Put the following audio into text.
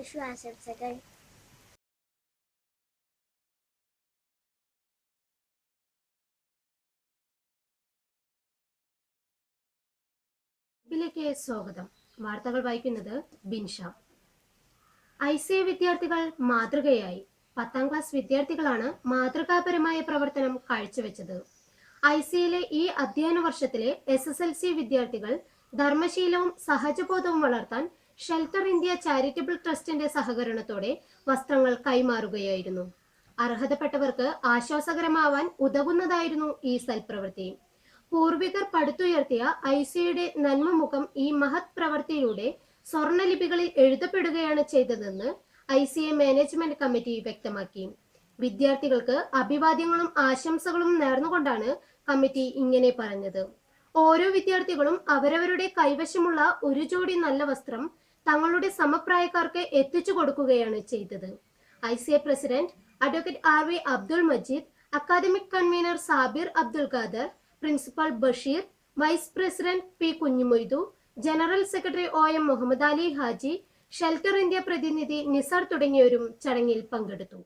വിഷു ആശംസകൾ ിലേക്ക് സ്വാഗതം. വാർത്തകൾ വായിക്കുന്നത് ബിൻഷ. ഐ സി എ വിദ്യാർത്ഥികൾ മാതൃകയായി. പത്താം ക്ലാസ് വിദ്യാർത്ഥികളാണ് മാതൃകാപരമായ പ്രവർത്തനം കാഴ്ചവെച്ചത്. ഐ സിയിലെ ഈ അധ്യയന വർഷത്തിലെ എസ് എസ് എൽ സി വിദ്യാർത്ഥികൾ ധർമ്മശീലവും സഹജബോധവും വളർത്താൻ ഷെൽട്ടർ ഇന്ത്യ ചാരിറ്റബിൾ ട്രസ്റ്റിന്റെ സഹകരണത്തോടെ വസ്ത്രങ്ങൾ കൈമാറുകയായിരുന്നു. അർഹതപ്പെട്ടവർക്ക് ആശ്വാസകരമാവാൻ ഉതകുന്നതായിരുന്നു ഈ സൽപ്രവൃത്തി. പൂർവികർ പടുത്തുയർത്തിയ ഐസിയുടെ നന്മമുഖം ഈ മഹത് പ്രവൃത്തിയിലൂടെ സ്വർണലിപികളിൽ എഴുതപ്പെടുകയാണ് ചെയ്തതെന്ന് I C A management committee വ്യക്തമാക്കി. വിദ്യാർത്ഥികൾക്ക് അഭിവാദ്യങ്ങളും ആശംസകളും നേർന്നുകൊണ്ടാണ് കമ്മിറ്റി ഇങ്ങനെ പറഞ്ഞത്. ഓരോ വിദ്യാർത്ഥികളും അവരവരുടെ കൈവശമുള്ള ഒരു ജോഡി നല്ല വസ്ത്രം തങ്ങളുടെ സമപ്രായക്കാർക്ക് എത്തിച്ചു കൊടുക്കുകയാണ് ചെയ്തത്. I C A president advocate R V Abdul Majeed academic convener Sabir Abdul Khader principal Basheer vice president P Kunjumoythu general secretary O M Muhammad Ali Haji shelter India പ്രതിനിധി നിസാർ തുടങ്ങിയവരും ചടങ്ങിൽ പങ്കെടുത്തു.